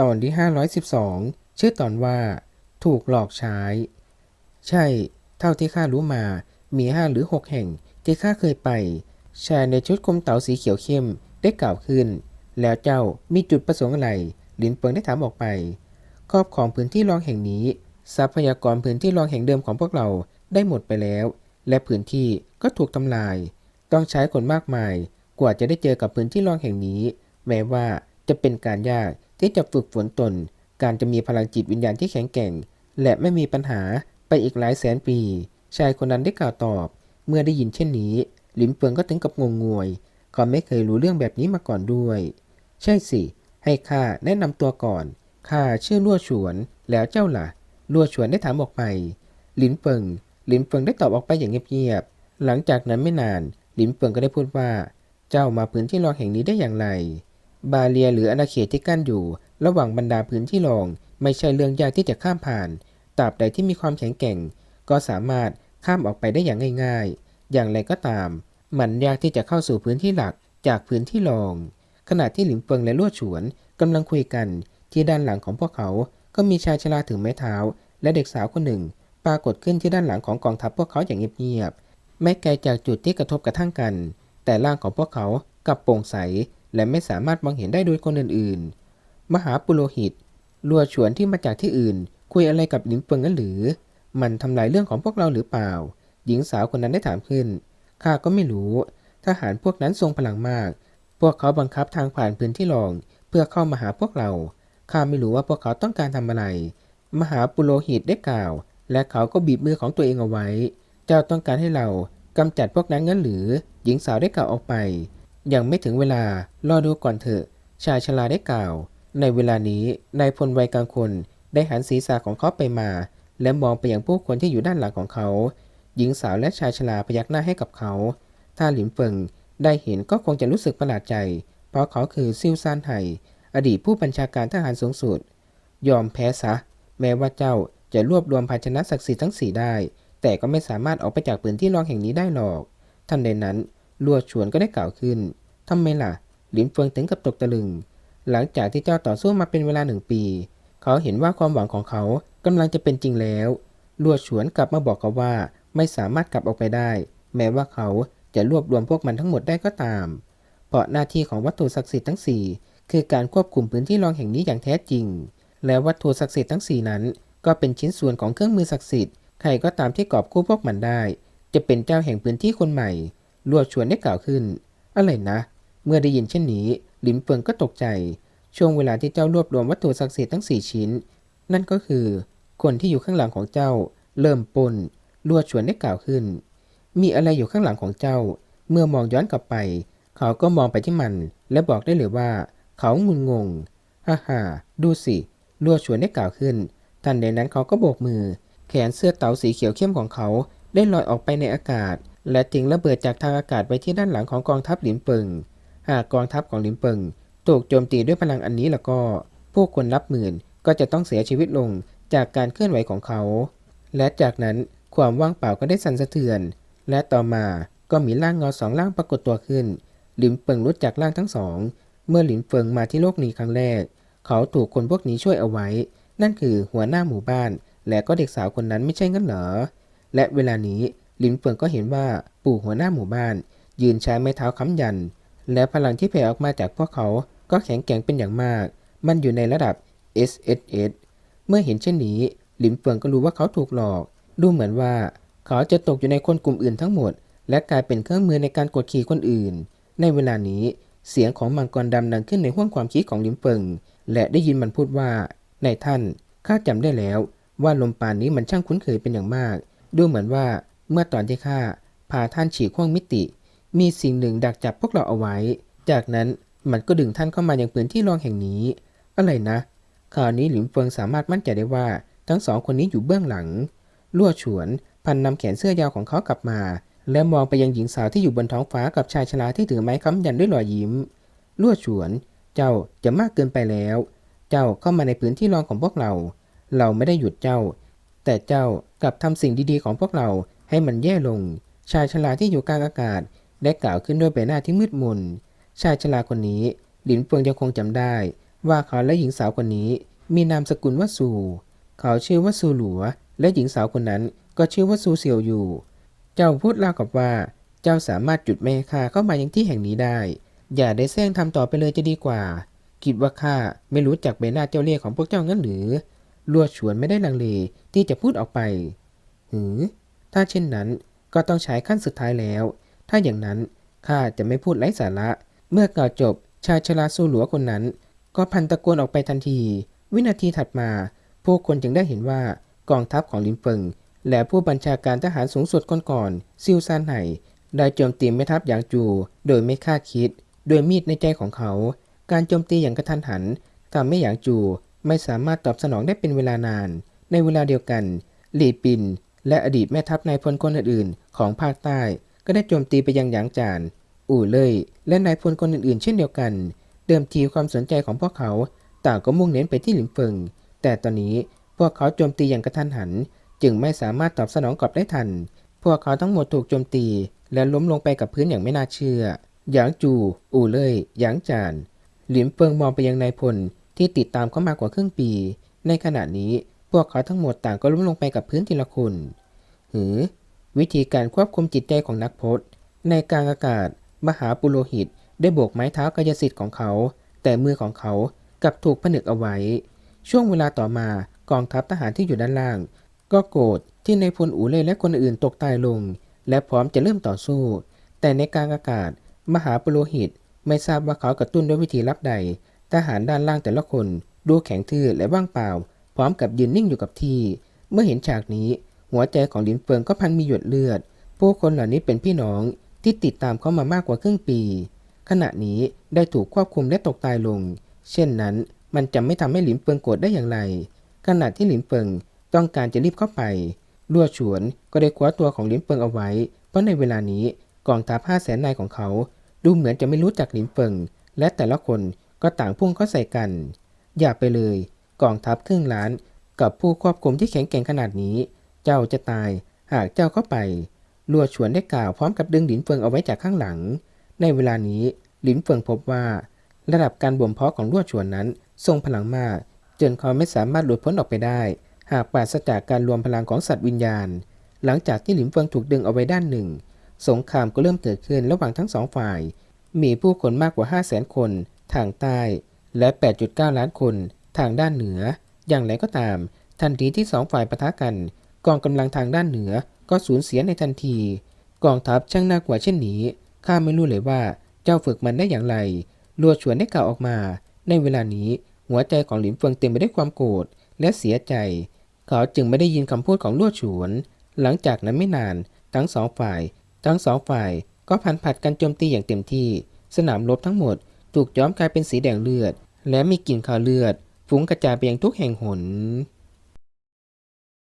ตอนที่ 512 ชื่อตอนว่า ถูกหลอกใช้ ใช่ เท่าที่ข้ารู้มา มีห้าหรือหกแห่งที่ข้าเคยไป ชายในชุดคลุมเต๋าสีเขียวเข้มได้กล่าวขึ้น แล้วเจ้ามีจุดประสงค์อะไร หลินเปิงได้ถามออกไป ครอบของพื้นที่รองแห่งนี้ ทรัพยากรพื้นที่รองแห่งเดิมของพวกเราได้หมดไปแล้ว และพื้นที่ก็ถูกทำลาย ต้องใช้คนมากมาย กว่าจะได้เจอกับพื้นที่รองแห่งนี้ แม้ว่าจะเป็นการยาก ที่จะฝึกฝนตน การจะมีพลังจิตวิญญาณที่แข็งแกร่ง และไม่มีปัญหาไปอีกหลายแสนปี ชายคนนั้นได้กล่าวตอบ เมื่อได้ยินเช่นนี้ หลินเฟิงก็ถึงกับงงงวย เขาไม่เคยรู้เรื่องแบบนี้มาก่อนด้วย ใช่สิ ให้ข้าแนะนำตัวก่อนข้าชื่อลั่วฉวน แล้วเจ้าล่ะลั่วฉวนได้ถามออกไป หลินเฟิง หลินเฟิงได้ตอบออกไปอย่างเงียบๆ หลังจากนั้นไม่นาน หลินเฟิงก็ได้พูดว่า เจ้ามาพื้นที่รองแห่งนี้ได้อย่างไร บาเรียหรืออาณาเขตที่กั้นอยู่ ระหว่างบรรดาพื้นที่รองไม่ใช่เรื่องยากที่จะข้ามผ่านตราบใดที่มีความแข็งแกร่ง ก็สามารถข้ามออกไปได้อย่างง่าย ๆ อย่างไรก็ตาม มันยากที่จะเข้าสู่พื้นที่หลักจากพื้นที่รอง ขณะที่หลินเฟิงและลั่วฉวนกำลังคุยกันที่ด้านหลังของพวกเขา ก็มีชายชราถือไม้เท้า และเด็กสาวคนหนึ่ง ปรากฏขึ้นที่ด้านหลังของกองทัพพวกเขาอย่างเงียบๆไม่ไกลจากจุดที่กระทบกระทั่งกัน แต่ร่างของพวกเขากลับโปร่งใส และไม่สามารถมองเห็นได้โดยคนอื่นๆ มหาปุโรหิตลัวฉวนที่มาจากที่อื่น คุยอะไรกับหลินเฟิงกันหรือ มันทำลายเรื่องของพวกเราหรือเปล่า หญิงสาวคนนั้นได้ถามขึ้น ข้าก็ไม่รู้ ทหารพวกนั้นทรงพลังมาก พวกเขาบังคับทางผ่านพื้นที่รอง เพื่อเข้ามาหาพวกเรา ข้าไม่รู้ว่าพวกเขาต้องการทำอะไร มหาปุโรหิตได้กล่าว และเขาก็บีบมือของตัวเองเอาไว้ เจ้าต้องการให้เรากำจัดพวกนั้นงั้นหรือ หญิงสาวได้กล่าวออกไป ยังไม่ถึงเวลารอดูก่อนเถอะ ชายชราได้กล่าว ในเวลานี้นายพลวัยกลางคนได้หันศีรษะของเขาไปมา และมองไปยังผู้คนที่อยู่ด้านหลังของเขา หญิงสาวและชายชราพยักหน้าให้กับเขา ถ้าหลินเฟิงได้เห็นก็คงจะรู้สึกประหลาดใจ เพราะเขาคือซิวซานไห่อดีตผู้บัญชาการทหารสูงสุด ยอมแพ้ซะ แม้ว่าเจ้าจะรวบรวมภาชนะศักดิ์สิทธิ์ทั้งสี่ได้ แต่ก็ไม่สามารถออกไปจากพื้นที่รองแห่งนี้ได้หรอก ทันใดนั้นลัวฉวนก็ได้กล่าวขึ้นทำไมล่ะ หลินเฟิงถึงกับตกตะลึง หลังจากที่เจ้าต่อสู้มาเป็นเวลาหนึ่งปี เขาเห็นว่าความหวังของเขากำลังจะเป็นจริงแล้วลัวฉวนกลับมาบอกเขาว่าไม่สามารถกลับออกไปได้ แม้ว่าเขาจะรวบรวมพวกมันทั้งหมดได้ก็ตาม เพราะหน้าที่ของวัตถุศักดิ์สิทธิ์ทั้งสี่คือการควบคุมพื้นที่รองแห่งนี้อย่างแท้จริง และวัตถุศักดิ์สิทธิ์ทั้งสี่นั้น ก็เป็นชิ้นส่วนของเครื่องมือศักดิ์สิทธิ์ใครก็ตามที่กอบกู้พวกมันได้ จะเป็นเจ้าแห่งพื้นที่คนใหม่ลวดชวนได้กล่าวขึ้น อะไรนะ เมื่อได้ยินเช่นนี้ หลินเฟิงก็ตกใจ ช่วงเวลาที่เจ้ารวบรวมวัตถุศักดิ์สิทธิ์ทั้งสี่ชิ้น นั่นก็คือ คนที่อยู่ข้างหลังของเจ้า เริ่มปนลวดชวนได้กล่าวขึ้น มีอะไรอยู่ข้างหลังของเจ้า เมื่อมองย้อนกลับไป เขาก็มองไปที่มัน และบอกได้เลยว่า เขางุนงงฮ่าฮ่าดูสิลัวชวนได้กล่าวขึ้น ทันใดนั้นเขาก็โบกมือ แขนเสื้อเต๋าสีเขียวเข้มของเขาได้ลอยออกไปในอากาศ และทิ้งระเบิดจากทางอากาศไปที่ด้านหลังของกองทัพหลินเปิง หากกองทัพของหลินเปิงถูกโจมตีด้วยพลังอันนี้แล้วก็พวกคนนับหมื่นก็จะต้องเสียชีวิตลงจากการเคลื่อนไหวของเขา และจากนั้นความว่างเปล่าก็ได้สั่นสะเทือน และต่อมาก็มีร่างเงาสองร่างปรากฏตัวขึ้นหลินเปิงรู้จักร่างทั้งสอง เมื่อหลินเฟิงมาที่โลกนี้ครั้งแรก เขาถูกคนพวกนี้ช่วยเอาไว้ นั่นคือหัวหน้าหมู่บ้าน และก็เด็กสาวคนนั้นไม่ใช่งั้นเหรอ และเวลานี้หลินเฟิงก็เห็นว่าปู่หัวหน้าหมู่บ้าน ยืนใช้ไม้เท้าค้ำยัน และพลังที่แผ่ออกมาจากพวกเขาก็แข็งแกร่งเป็นอย่างมาก มันอยู่ในระดับ SSS เมื่อเห็นเช่นนี้ หลินเฟิงก็รู้ว่าเขาถูกหลอก ดูเหมือนว่า เขาจะตกอยู่ในคนกลุ่มอื่นทั้งหมด และกลายเป็นเครื่องมือในการกดขี่คนอื่น ในเวลานี้เสียงของมังกรดำดังขึ้นในห้วงความคิดของหลิมเฟิง และได้ยินมันพูดว่า ในท่าน ข้าจำได้แล้วว่าลมปานนี้มันช่างคุ้นเคยเป็นอย่างมาก ดูเหมือนว่าเมื่อตอนที่ข้าพาท่านฉีกห้วงมิติ มีสิ่งหนึ่งดักจับพวกเราเอาไว้ จากนั้นมันก็ดึงท่านเข้ามายังพื้นที่รองแห่งนี้ อะไรนะ คราวนี้หลิมเฟิงสามารถมั่นใจได้ว่าทั้งสองคนนี้อยู่เบื้องหลังลั่วฉวน พันนำแขนเสื้อยาวของเขากลับมา และมองไปยังหญิงสาวที่อยู่บนท้องฟ้ากับชายชราที่ถือไม้ค้ำยันด้วยรอยยิ้มลั่วฉวน เจ้าจะมากเกินไปแล้ว เจ้าเข้ามาในพื้นที่รองของพวกเรา เราไม่ได้หยุดเจ้า แต่เจ้ากลับทำสิ่งดีๆของพวกเราให้มันแย่ลง ชายชราที่อยู่กลางอากาศ ได้กล่าวขึ้นด้วยใบหน้าที่มืดมน ชายชราคนนี้ หลินเฟิงยังคงจำได้ ว่าเขาและหญิงสาวคนนี้ มีนามสกุลว่าซูเขาชื่อว่าซูหลัว และหญิงสาวคนนั้นก็ชื่อว่าซูเซียวอยู่ เจ้าพูดราวกับว่า เจ้าสามารถจุดแม่ข้าเข้ามายังที่แห่งนี้ได้ อย่าได้แซงทำต่อไปเลยจะดีกว่า คิดว่าข้าไม่รู้จักใบหน้าเจ้าเล่ห์ของพวกเจ้างั้นหรือลวดฉวนไม่ได้ลังเลที่จะพูดออกไป หือ ถ้าเช่นนั้นก็ต้องใช้ขั้นสุดท้ายแล้ว ถ้าอย่างนั้นข้าจะไม่พูดไร้สาระ เมื่อกล่าวจบชายชราสู้หลัวคนนั้น ก็พันตะโกนออกไปทันที วินาทีถัดมาผู้คนจึงได้เห็นว่ากองทัพของลินเฟิง และผู้บัญชาการทหารสูงสุดก่อนๆซิวซานไห่ได้โจมตีแม่ทัพหยางจู โดยไม่คาดคิด โดยมีดในใจของเขา การโจมตีอย่างกระทันหันทำให้หยางจูไม่สามารถตอบสนองได้เป็นเวลานาน ในเวลาเดียวกัน หลีปิน และอดีตแม่ทัพนายพลคนอื่นๆของภาคใต้ ก็ได้โจมตีไปยังหยางจาน อู่เล่ยและนายพลคนอื่นๆ เช่นเดียวกัน เดิมทีความสนใจของพวกเขาต่างก็มุ่งเน้นไปที่หลินเฟิง แต่ตอนนี้พวกเขาโจมตีอย่างกระทันหัน จึงไม่สามารถตอบสนองกลับได้ทัน พวกเขาทั้งหมดถูกโจมตี และล้มลงไปกับพื้นอย่างไม่น่าเชื่อ หยางจู อู่เล่ยหยางจาน หลินเฟิงมองไปยังนายพลที่ติดตามเขามากว่าครึ่งปี ในขณะนี้พวกเขาทั้งหมดต่างก็ล้มลงไปกับพื้นทีละคน หือ วิธีการควบคุมจิตใจของนักพจน์ในกลางอากาศ มหาปุโรหิตได้โบกไม้เท้ากายสิทธิ์ของเขา แต่มือของเขากลับถูกผนึกเอาไว้ ช่วงเวลาต่อมากองทัพทหารที่อยู่ด้านล่าง ก็โกรธที่ในพลอูเล่และคนอื่นตกตายลง และพร้อมจะเริ่มต่อสู้ แต่ในกลางอากาศ มหาปุโรหิตไม่ทราบว่าเขากระตุ้นด้วยวิธีลับใด ทหารด้านล่างแต่ละคนดูแข็งทื่อและว่างเปล่า พร้อมกับยืนนิ่งอยู่กับที่ เมื่อเห็นฉากนี้ หัวใจของลินเฟิงก็พันมีหยดเลือด ผู้คนเหล่านี้เป็นพี่น้องที่ติดตามเขามามากกว่าครึ่งปี ขณะนี้ได้ถูกควบคุมและตกตายลง เช่นนั้นมันจะไม่ทำให้หลินเฟิงโกรธได้อย่างไร ขณะที่หลินเฟิงต้องการจะรีบเข้าไปลั่วฉวนก็ได้คว้าตัวของหลินเฟิงเอาไว้ เพราะในเวลานี้กองทัพห้าแสนนายของเขา ดูเหมือนจะไม่รู้จักหลินเฟิงและแต่ละคนก็ต่างพุ่งเข้าใส่กัน อย่าไปเลย กองทัพครึ่งล้านกับผู้ควบคุมที่แข็งแกร่งขนาดนี้ เจ้าจะตาย หากเจ้าเข้าไปลัวฉวนได้กล่าวพร้อมกับดึงหลินเฟิงเอาไว้จากข้างหลัง ในเวลานี้หลินเฟิงพบว่า ระดับการบ่มเพาะของลวดฉวนนั้น ทรงพลังมากจนเขาไม่สามารถหลุดพ้นออกไปได้ หากปราศจากการรวมพลังของสัตว์วิญญาณ หลังจากที่หลินเฟิงถูกดึงเอาไว้ด้านหนึ่ง สงครามก็เริ่มเกิดขึ้นระหว่างทั้งสองฝ่าย มีผู้คนมากกว่า 5 0 0แสนคน ทางใต้ และ 8.9 ล้านคน ทางด้านเหนือ อย่างไรก็ตาม ทันทีที่สองฝ่ายปะทะกัน กองกำลังทางด้านเหนือก็สูญเสียในทันที กองทัพช่างน่ากลัวเช่นนี้ ข้าไม่รู้เลยว่าเจ้าฝึกมันได้อย่างไรลัวฉวนได้กล่าวออกมา ในเวลานี้หัวใจของหลินเฟิงเต็มไปด้วยความโกรธและเสียใจ เขาจึงไม่ได้ยินคำพูดของลั่วฉวน หลังจากนั้นไม่นานทั้งสองฝ่าย ทั้งสองฝ่ายก็พันผัดกันโจมตีอย่างเต็มที่ สนามรบทั้งหมดถูกย้อมกลายเป็นสีแดงเลือด และมีกลิ่นคาวเลือดฟุ้งกระจายไปยังทุกแห่งหน